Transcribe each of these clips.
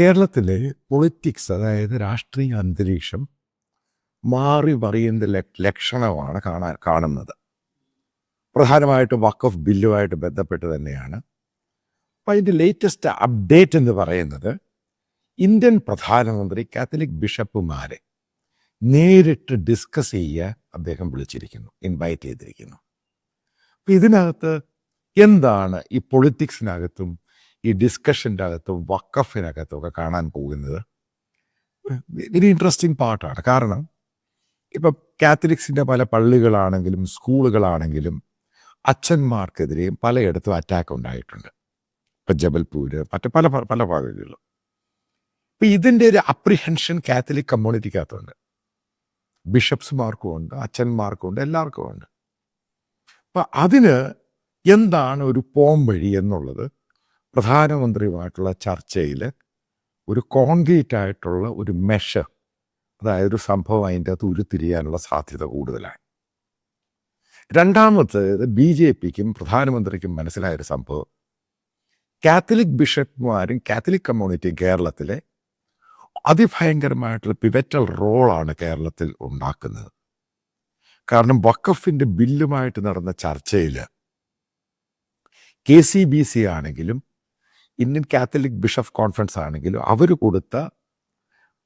കേരളത്തിലെ പൊളിറ്റിക്സ് അതായത് രാഷ്ട്രീയ അന്തരീക്ഷം മാറി മറിയുന്ന ലക്- ലക്ഷണമാണ് കാണാൻ കാണുന്നത്. പ്രധാനമായിട്ടും വക്കഫ് ബില്ലുമായിട്ട് ബന്ധപ്പെട്ട് തന്നെയാണ്. അപ്പം അതിന്റെ ലേറ്റസ്റ്റ് അപ്ഡേറ്റ് എന്ന് പറയുന്നത് ഇന്ത്യൻ പ്രധാനമന്ത്രി കാത്തലിക് ബിഷപ്പുമാരെ നേരിട്ട് ഡിസ്കസ് ചെയ്യാൻ അദ്ദേഹം വിളിച്ചിരിക്കുന്നു ഇൻവൈറ്റ് ചെയ്തിരിക്കുന്നു. അപ്പം ഇതിനകത്ത് എന്താണ് ഈ പൊളിറ്റിക്സിനകത്തും ഈ ഡിസ്കഷന്റെ അകത്തും വക്കഫിനകത്തും ഒക്കെ കാണാൻ പോകുന്നത് വെരി ഇൻട്രസ്റ്റിംഗ് പാർട്ടാണ് കാരണം ഇപ്പം കാത്തലിക്സിന്റെ പല പള്ളികളാണെങ്കിലും സ്കൂളുകളാണെങ്കിലും അച്ഛന്മാർക്കെതിരെയും പലയിടത്തും അറ്റാക്ക് ഉണ്ടായിട്ടുണ്ട്. ഇപ്പം ജബൽപൂർ മറ്റു പല പല- ഭാഗങ്ങളിലും. ഇപ്പം ഇതിന്റെ ഒരു അപ്രിഹെൻഷൻ കാത്തലിക് കമ്മ്യൂണിറ്റിക്കകത്തുണ്ട്. ബിഷപ്സുമാർക്കും ഉണ്ട് അച്ഛന്മാർക്കും ഉണ്ട് എല്ലാവർക്കും ഉണ്ട് അപ്പം അതിന് എന്താണ് ഒരു പോം വഴി എന്നുള്ളത് പ്രധാനമന്ത്രിയുമായിട്ടുള്ള ചർച്ചയിൽ ഒരു കോൺക്രീറ്റ് ആയിട്ടുള്ള ഒരു മെഷർ അതായത് ഒരു സംഭവം അതിന്റെ അകത്ത് ഉരുത്തിരിയാനുള്ള സാധ്യത കൂടുതലാണ്. രണ്ടാമത്തേത് ബി ജെ പിക്കും പ്രധാനമന്ത്രിക്കും മനസ്സിലായൊരു സംഭവം. കാത്തലിക് ബിഷപ്പ്മാരും കാത്തലിക് കമ്മ്യൂണിറ്റിയും കേരളത്തിലെ അതിഭയങ്കരമായിട്ടുള്ള പിവറ്റൽ റോളാണ് കേരളത്തിൽ ഉണ്ടാക്കുന്നത്. കാരണം വക്കഫിന്റെ ബില്ലുമായിട്ട് നടന്ന ചർച്ചയിൽ കെ സി ബി സി ആണെങ്കിലും ഇന്ത്യൻ കാത്തലിക് ബിഷപ്പ് കോൺഫറൻസ് ആണെങ്കിലും അവർ കൊടുത്ത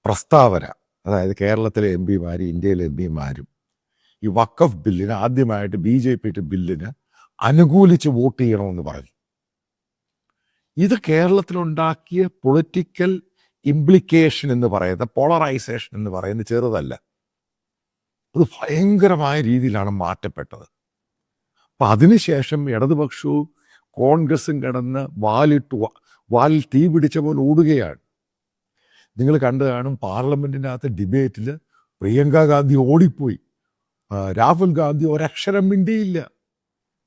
പ്രസ്താവന അതായത് കേരളത്തിലെ എം പിമാരും ഇന്ത്യയിലെ എം പിമാരും ഈ വക്കഫ് ബില്ലിന് ആദ്യമായിട്ട് ബി ജെ പിയുടെ ബില്ലിന് അനുകൂലിച്ച് വോട്ട് ചെയ്യണമെന്ന് പറഞ്ഞു. ഇത് കേരളത്തിലുണ്ടാക്കിയ പൊളിറ്റിക്കൽ ഇംപ്ലിക്കേഷൻ എന്ന് പറയുന്ന പോളറൈസേഷൻ എന്ന് പറയുന്ന ചെറുതല്ല. അത് ഭയങ്കരമായ രീതിയിലാണ് മാറ്റപ്പെട്ടത്. അപ്പം അതിനുശേഷം ഇടതുപക്ഷവും കോൺഗ്രസും കിടന്ന് വാലിട്ട് വാലിൽ തീ പിടിച്ച പോലെ ഓടുകയാണ്. നിങ്ങൾ കണ്ടു കാണും ഡിബേറ്റിൽ പ്രിയങ്ക ഗാന്ധി ഓടിപ്പോയി. രാഹുൽ ഗാന്ധി ഒരക്ഷരം മിണ്ടിയില്ല.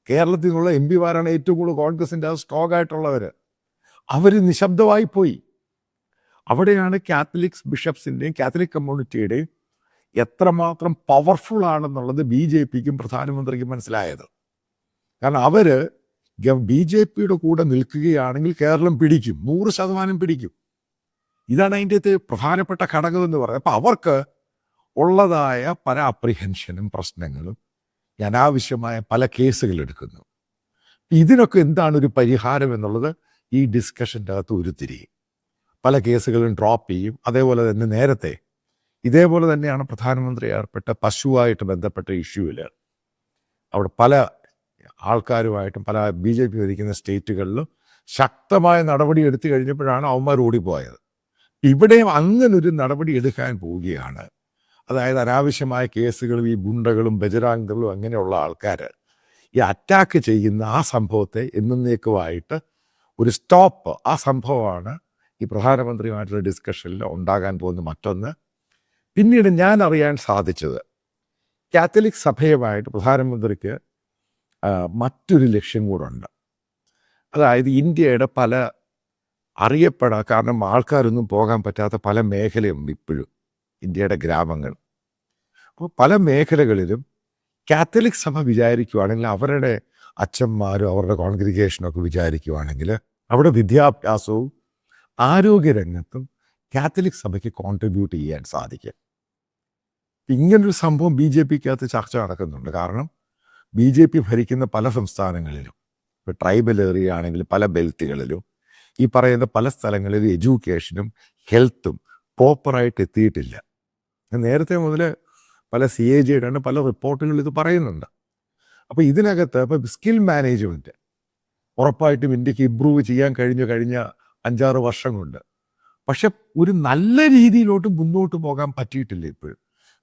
കേരളത്തിൽ നിന്നുള്ള എം പിമാരാണ് ഏറ്റവും കൂടുതൽ കോൺഗ്രസിന്റെ സ്ട്രോങ് ആയിട്ടുള്ളവർ അവർ നിശബ്ദമായി പോയി. അവിടെയാണ് കാത്തലിക്സ് ബിഷപ്സിന്റെയും കാത്തലിക് കമ്മ്യൂണിറ്റിയുടെയും എത്രമാത്രം പവർഫുൾ ആണെന്നുള്ളത് ബി ജെ പിക്കും പ്രധാനമന്ത്രിക്കും മനസ്സിലായത്. കാരണം അവർ ബി ജെ പിയുടെ കൂടെ നിൽക്കുകയാണെങ്കിൽ കേരളം പിടിക്കും. നൂറ് ശതമാനം പിടിക്കും. ഇതാണ് അതിന്റെ പ്രധാനപ്പെട്ട ഘടകം എന്ന് പറയുന്നത്. അപ്പം അവർക്ക് ഉള്ളതായ പല അപ്രിഹെൻഷനും പ്രശ്നങ്ങളും അനാവശ്യമായ പല കേസുകൾ എടുക്കുന്നു. ഇതിനൊക്കെ എന്താണ് ഒരു പരിഹാരം എന്നുള്ളത് ഈ ഡിസ്കഷന്റെ അകത്ത് ഉരുത്തിരിയും പല കേസുകളും ഡ്രോപ്പ് ചെയ്യും. അതേപോലെ തന്നെ നേരത്തെ ഇതേപോലെ തന്നെയാണ് പ്രധാനമന്ത്രി ഏർപ്പെട്ട പശുവായിട്ട് ബന്ധപ്പെട്ട ഇഷ്യൂവിൽ അവിടെ പല ആൾക്കാരുമായിട്ടും പല ബി ജെ പി ഭരിക്കുന്ന സ്റ്റേറ്റുകളിലും ശക്തമായ നടപടി എടുത്തു കഴിഞ്ഞപ്പോഴാണ് അവന്മാർ ഓടിപ്പോയത്. ഇവിടെയും അങ്ങനൊരു നടപടി എടുക്കാൻ പോവുകയാണ്. അതായത് അനാവശ്യമായ കേസുകളും ഈ ഗുണ്ടകളും ബജരാംഗങ്ങളും അങ്ങനെയുള്ള ആൾക്കാർ ഈ അറ്റാക്ക് ചെയ്യുന്ന ആ സംഭവത്തെ എന്നേക്കുമായിട്ട് ഒരു സ്റ്റോപ്പ് ആ സംഭവമാണ് ഈ പ്രധാനമന്ത്രിയുമായിട്ടുള്ള ഡിസ്കഷനിൽ ഉണ്ടാകാൻ പോകുന്ന മറ്റൊന്ന്. പിന്നീട് ഞാൻ അറിയാൻ സാധിച്ചത് കാത്തലിക് സഭയുമായിട്ട് പ്രധാനമന്ത്രിക്ക് മറ്റൊരു ലക്ഷ്യം കൂടെ അതായത് ഇന്ത്യയുടെ പല അറിയപ്പെടാ കാരണം ആൾക്കാരൊന്നും പോകാൻ പറ്റാത്ത പല മേഖലയും ഇപ്പോഴും ഇന്ത്യയുടെ ഗ്രാമങ്ങൾ. അപ്പോൾ പല മേഖലകളിലും കാത്തലിക് സഭ വിചാരിക്കുവാണെങ്കിൽ അവരുടെ അച്ഛന്മാരും അവരുടെ കോൺഗ്രിഗേഷനും ഒക്കെ വിചാരിക്കുവാണെങ്കിൽ അവിടെ വിദ്യാഭ്യാസവും ആരോഗ്യരംഗത്തും കാത്തലിക് സഭയ്ക്ക് കോൺട്രിബ്യൂട്ട് ചെയ്യാൻ സാധിക്കും. ഇങ്ങനൊരു സംഭവം ബി ജെ പിക്കകത്ത് ചർച്ച നടക്കുന്നുണ്ട്. കാരണം ബി ജെ പി ഭരിക്കുന്ന പല സംസ്ഥാനങ്ങളിലും ഇപ്പോൾ ട്രൈബൽ ഏറിയ ആണെങ്കിൽ പല ബെൽറ്റുകളിലും ഈ പറയുന്ന പല സ്ഥലങ്ങളിൽ എഡ്യൂക്കേഷനും ഹെൽത്തും പ്രോപ്പറായിട്ട് എത്തിയിട്ടില്ല. നേരത്തെ മുതൽ പല സി എ ജിയുടെ പല റിപ്പോർട്ടുകളിൽ ഇത് പറയുന്നുണ്ട്. അപ്പോൾ ഇതിനകത്ത് ഇപ്പോൾ സ്കിൽ മാനേജ്മെന്റ് ഉറപ്പായിട്ടും ഇന്ത്യയ്ക്ക് ഇമ്പ്രൂവ് ചെയ്യാൻ കഴിഞ്ഞു കഴിഞ്ഞ അഞ്ചാറ് വർഷം കൊണ്ട് പക്ഷെ ഒരു നല്ല രീതിയിലോട്ട് മുന്നോട്ട് പോകാൻ പറ്റിയിട്ടില്ല ഇപ്പോഴും.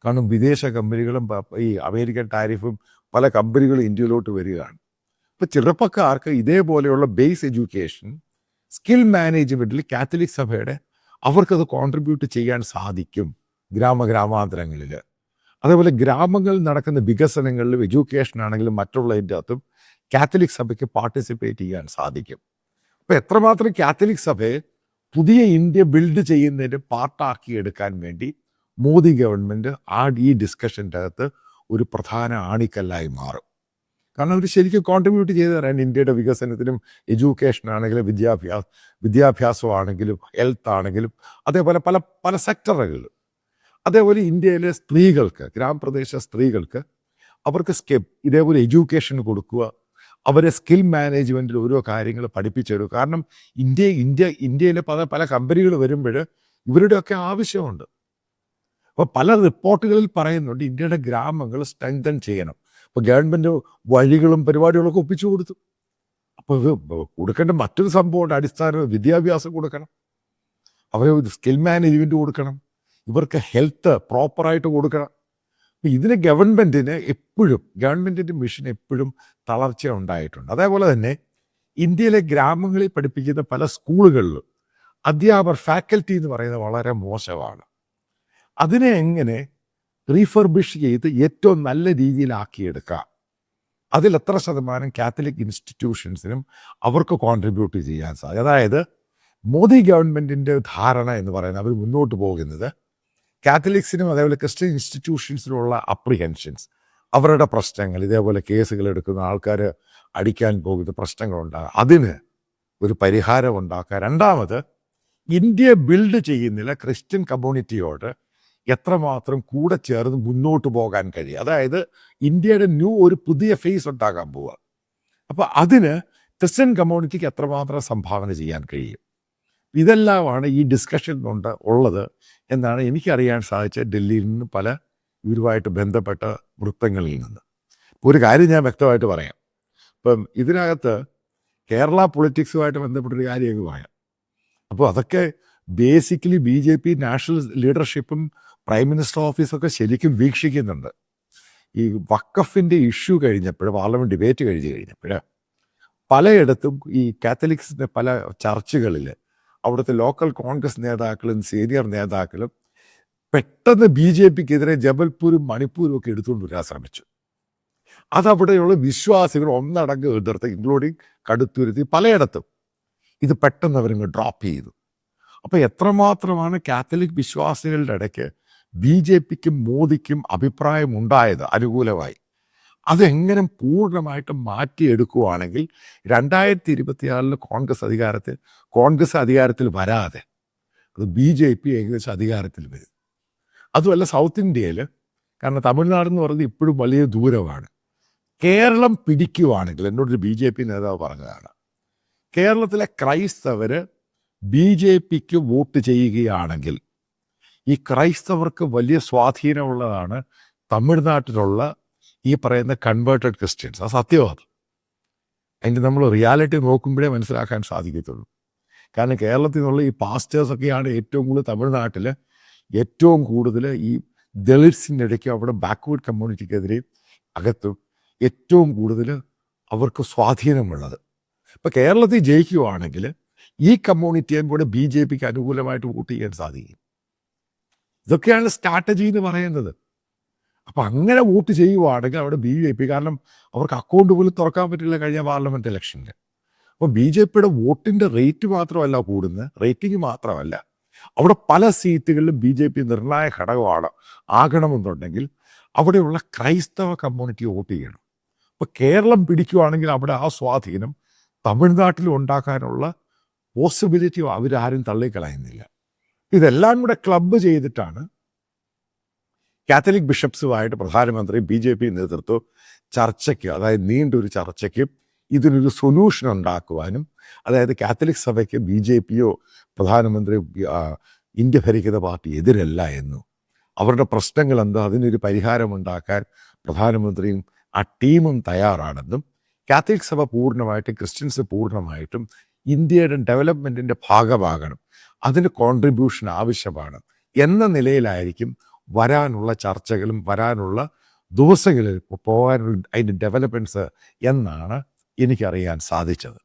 കാരണം വിദേശ കമ്പനികളും ഈ അമേരിക്കൻ ടാരിഫും പല കമ്പനികൾ ഇന്ത്യയിലോട്ട് വരികയാണ്. അപ്പോൾ ചെറുപ്പക്കാർക്ക് ഇതേപോലെയുള്ള ബേസ് എഡ്യൂക്കേഷൻ സ്കിൽ മാനേജ്മെന്റിൽ കാത്തലിക് സഭയുടെ അവർക്കത് കോൺട്രിബ്യൂട്ട് ചെയ്യാൻ സാധിക്കും ഗ്രാമ ഗ്രാമാന്തരങ്ങളിൽ അതേപോലെ ഗ്രാമങ്ങളിൽ നടക്കുന്ന വികസനങ്ങളിലും എഡ്യൂക്കേഷൻ ആണെങ്കിലും മറ്റുള്ളതിന്റെ അകത്തും കാത്തലിക് സഭയ്ക്ക് പാർട്ടിസിപ്പേറ്റ് ചെയ്യാൻ സാധിക്കും. അപ്പോൾ എത്രമാത്രം കാത്തലിക് സഭയെ പുതിയ ഇന്ത്യ ബിൽഡ് ചെയ്യുന്നതിന് പാർട്ടാക്കി എടുക്കാൻ വേണ്ടി മോദി ഗവൺമെന്റ് ആ ഈ ഡിസ്കഷന്റെ അകത്ത് ഒരു പ്രധാന ആണിക്കല്ലായി മാറും. കാരണം അവർ ശരിക്കും കോൺട്രിബ്യൂട്ട് ചെയ്ത് തരാൻ ഇന്ത്യയുടെ വികസനത്തിനും എഡ്യൂക്കേഷൻ ആണെങ്കിലും വിദ്യാഭ്യാസ വിദ്യാഭ്യാസമാണെങ്കിലും ഹെൽത്ത് ആണെങ്കിലും അതേപോലെ പല പല സെക്ടറുകൾ അതേപോലെ ഇന്ത്യയിലെ സ്ത്രീകൾക്ക് ഗ്രാമപ്രദേശ സ്ത്രീകൾക്ക് അവർക്ക് സ്കെ ഇതേപോലെ എഡ്യൂക്കേഷൻ കൊടുക്കുക അവരെ സ്കിൽ മാനേജ്മെന്റിൽ ഓരോ കാര്യങ്ങൾ പഠിപ്പിച്ചു കാരണം ഇന്ത്യ ഇന്ത്യ ഇന്ത്യയിലെ പല പല കമ്പനികൾ വരുമ്പോൾ ഇവരുടെയൊക്കെ ആവശ്യമുണ്ട്. അപ്പോൾ പല റിപ്പോർട്ടുകളിൽ പറയുന്നുണ്ട് ഇന്ത്യയുടെ ഗ്രാമങ്ങൾ സ്ട്രെങ്തൻ ചെയ്യണം. അപ്പോൾ ഗവൺമെന്റ് വഴികളും പരിപാടികളൊക്കെ ഒപ്പിച്ചു കൊടുത്തു. അപ്പോൾ കൊടുക്കേണ്ട മറ്റൊരു സംഭവമുണ്ട് അടിസ്ഥാന വിദ്യാഭ്യാസം കൊടുക്കണം. അവർ സ്കിൽ മാനേജ്മെന്റ് കൊടുക്കണം. ഇവർക്ക് ഹെൽത്ത് പ്രോപ്പറായിട്ട് കൊടുക്കണം. അപ്പോൾ ഇതിന് ഗവൺമെന്റിന് എപ്പോഴും ഗവൺമെന്റിന്റെ മിഷൻ എപ്പോഴും തളർച്ച ഉണ്ടായിട്ടുണ്ട്. അതേപോലെ തന്നെ ഇന്ത്യയിലെ ഗ്രാമങ്ങളിൽ പഠിപ്പിക്കുന്ന പല സ്കൂളുകളിലും അധ്യാപകർ ഫാക്കൽറ്റി എന്ന് പറയുന്നത് വളരെ മോശമാണ്. അതിനെ എങ്ങനെ റീഫർബിഷ് ചെയ്ത് ഏറ്റവും നല്ല രീതിയിലാക്കിയെടുക്കാം? അതിൽ എത്ര ശതമാനം കാത്തലിക് ഇൻസ്റ്റിറ്റ്യൂഷൻസിനും അവർക്ക് കോൺട്രിബ്യൂട്ട് ചെയ്യാൻ സാധിക്കും? അതായത് മോദി ഗവൺമെന്റിന്റെ ധാരണ എന്ന് പറയുന്നത് അവർ മുന്നോട്ട് പോകുന്നത് കാത്തലിക്സിനും അതേപോലെ ക്രിസ്ത്യൻ ഇൻസ്റ്റിറ്റ്യൂഷൻസിനുള്ള അപ്രിഹെൻഷൻസ് അവരുടെ പ്രശ്നങ്ങൾ ഇതേപോലെ കേസുകൾ എടുക്കുന്ന ആൾക്കാർ അടിക്കാൻ പോകുന്ന പ്രശ്നങ്ങളുണ്ടാകും അതിന് ഒരു പരിഹാരം ഉണ്ടാക്കുക. രണ്ടാമത് ഇന്ത്യ ബിൽഡ് ചെയ്യുന്നില്ല ക്രിസ്ത്യൻ കമ്മ്യൂണിറ്റിയോട് എത്രമാത്രം കൂടെ ചേർന്ന് മുന്നോട്ട് പോകാൻ കഴിയും. അതായത് ഇന്ത്യയുടെ ന്യൂ ഒരു പുതിയ ഫേസ് ഉണ്ടാകാൻ പോവുക. അപ്പോൾ അതിന് ക്രിസ്ത്യൻ കമ്മ്യൂണിറ്റിക്ക് എത്രമാത്രം സംഭാവന ചെയ്യാൻ കഴിയും? ഇതെല്ലാമാണ് ഈ ഡിസ്കഷൻ കൊണ്ട് ഉള്ളത് എന്നാണ് എനിക്കറിയാൻ സാധിച്ചത് ഡൽഹിയിൽ നിന്ന് പല ഇവരുമായിട്ട് ബന്ധപ്പെട്ട വൃത്തങ്ങളിൽ നിന്ന്. ഒരു കാര്യം ഞാൻ വ്യക്തമായിട്ട് പറയാം. ഇപ്പം ഇതിനകത്ത് കേരള പൊളിറ്റിക്സുമായിട്ട് ബന്ധപ്പെട്ടൊരു കാര്യമൊക്കെ പറയാം. അപ്പോൾ അതൊക്കെ basically B J P national ലീഡർഷിപ്പും prime minister ഓഫീസൊക്കെ ശരിക്കും വീക്ഷിക്കുന്നുണ്ട്. ഈ വക്കഫിന്റെ ഇഷ്യൂ കഴിഞ്ഞപ്പോൾ പാർലമെന്റ് ഡിബേറ്റ് കഴിഞ്ഞ് കഴിഞ്ഞപ്പോൾ പലയിടത്തും ഈ കാത്തലിക്സിന്റെ പല ചർച്ചുകളിൽ അവിടുത്തെ ലോക്കൽ കോൺഗ്രസ് നേതാക്കളും സീനിയർ നേതാക്കളും പെട്ടെന്ന് ബി ജെ പിക്കെതിരെ ജബൽപൂരും മണിപ്പൂരും ഒക്കെ എടുത്തുകൊണ്ട് വരാൻ ശ്രമിച്ചു. അതവിടെയുള്ള വിശ്വാസികൾ ഒന്നടങ്ക് എതിർത്ത് ഇൻക്ലൂഡിങ് കടുത്തുരുത്തി പലയിടത്തും ഇത് പെട്ടെന്ന് അവരങ്ങ് ഡ്രോപ്പ് ചെയ്തു. അപ്പോൾ എത്രമാത്രമാണ് കാത്തലിക് വിശ്വാസികളുടെ ഇടയ്ക്ക് ബി ജെ പിക്കും മോദിക്കും അഭിപ്രായം ഉണ്ടായത് അനുകൂലമായി? അതെങ്ങനെ പൂർണമായിട്ടും മാറ്റിയെടുക്കുകയാണെങ്കിൽ രണ്ടായിരത്തി ഇരുപത്തിയാറിൽ കോൺഗ്രസ് അധികാരത്തിൽ കോൺഗ്രസ് അധികാരത്തിൽ വരാതെ അത് ബി ജെ പി ഏകദേശം അധികാരത്തിൽ വരും. അതുമല്ല സൗത്ത് ഇന്ത്യയിൽ കാരണം തമിഴ്നാട് എന്ന് പറയുന്നത് ഇപ്പോഴും വലിയ ദൂരമാണ്. കേരളം പിടിക്കുവാണെങ്കിൽ എന്നോടൊരു ബി ജെ പി നേതാവ് പറഞ്ഞതാണ് കേരളത്തിലെ ക്രൈസ്തവർ ബി ജെ പിക്ക് വോട്ട് ചെയ്യുകയാണെങ്കിൽ ഈ ക്രൈസ്തവർക്ക് വലിയ സ്വാധീനമുള്ളതാണ് തമിഴ്നാട്ടിലുള്ള ഈ പറയുന്ന കൺവേർട്ടഡ് ക്രിസ്ത്യൻസ് ആ സത്യവാദം അതിന്റെ നമ്മൾ റിയാലിറ്റി നോക്കുമ്പോഴേ മനസ്സിലാക്കാൻ സാധിക്കത്തുള്ളൂ. കാരണം കേരളത്തിൽ നിന്നുള്ള ഈ പാസ്റ്റേഴ്സൊക്കെയാണ് ഏറ്റവും കൂടുതൽ തമിഴ്നാട്ടിൽ ഏറ്റവും കൂടുതൽ ഈ ദളിറ്റ്സിന്റെ ഇടയ്ക്ക് അവിടെ ബാക്ക്വേർഡ് കമ്മ്യൂണിറ്റിക്കെതിരെ അകത്തും ഏറ്റവും കൂടുതൽ അവർക്ക് സ്വാധീനമുള്ളത്. ഇപ്പം കേരളത്തിൽ ജയിക്കുകയാണെങ്കിൽ ഈ കമ്മ്യൂണിറ്റിയും കൂടെ ബി ജെ പിക്ക് അനുകൂലമായിട്ട് വോട്ട് ചെയ്യാൻ സാധിക്കും. ഇതൊക്കെയാണ് സ്ട്രാറ്റജി എന്ന് പറയുന്നത്. അപ്പം അങ്ങനെ വോട്ട് ചെയ്യുവാണെങ്കിൽ അവിടെ ബി ജെ പി കാരണം അവർക്ക് അക്കൗണ്ട് പോലും തുറക്കാൻ പറ്റില്ല കഴിഞ്ഞ പാർലമെന്റ് ഇലക്ഷനിൽ അപ്പോൾ ബി ജെ പിയുടെ വോട്ടിന്റെ റേറ്റ് മാത്രമല്ല കൂടുന്നത്. റേറ്റിംഗ് മാത്രമല്ല. അവിടെ പല സീറ്റുകളിലും ബി ജെ പി നിർണായക ഘടകമാണ്. ആകണമെന്നുണ്ടെങ്കിൽ അവിടെയുള്ള ക്രൈസ്തവ കമ്മ്യൂണിറ്റി വോട്ട് ചെയ്യണം. അപ്പോൾ കേരളം പിടിക്കുവാണെങ്കിൽ അവിടെ ആ സ്വാധീനം തമിഴ്നാട്ടിൽ ഉണ്ടാക്കാനുള്ള പോസിബിലിറ്റി അവരാരും തള്ളിക്കളയുന്നില്ല. ഇതെല്ലാം കൂടെ ക്ലബ്ബ് ചെയ്തിട്ടാണ് കാത്തലിക് ബിഷപ്സുമായിട്ട് പ്രധാനമന്ത്രി ബി ജെ പി നേതൃത്വം ചർച്ചയ്ക്ക് അതായത് നീണ്ടൊരു ചർച്ചയ്ക്ക് ഇതിനൊരു സൊല്യൂഷൻ ഉണ്ടാക്കുവാനും അതായത് കാത്തലിക് സഭയ്ക്ക് ബി ജെ പിയോ പ്രധാനമന്ത്രി ഇന്ത്യ ഭരിക്കുന്ന പാർട്ടി എതിരല്ല എന്നും അവരുടെ പ്രശ്നങ്ങൾ എന്തോ അതിനൊരു പരിഹാരം ഉണ്ടാക്കാൻ പ്രധാനമന്ത്രിയും ആ ടീമും തയ്യാറാണെന്നും കാത്തലിക് സഭ പൂർണമായിട്ടും ക്രിസ്ത്യൻസ് പൂർണമായിട്ടും ഇന്ത്യയുടെ ഡെവലപ്മെന്റിന്റെ ഭാഗമാകണം. അതിന് കോൺട്രിബ്യൂഷൻ ആവശ്യമാണ്. എന്ന നിലയിലായിരിക്കും വരാനുള്ള ചർച്ചകളും വരാനുള്ള ദിവസങ്ങളിൽ പോകാനുള്ള അതിന്റെ ഡെവലപ്മെന്റ്സ് എന്നാണ് എനിക്കറിയാൻ സാധിച്ചത്.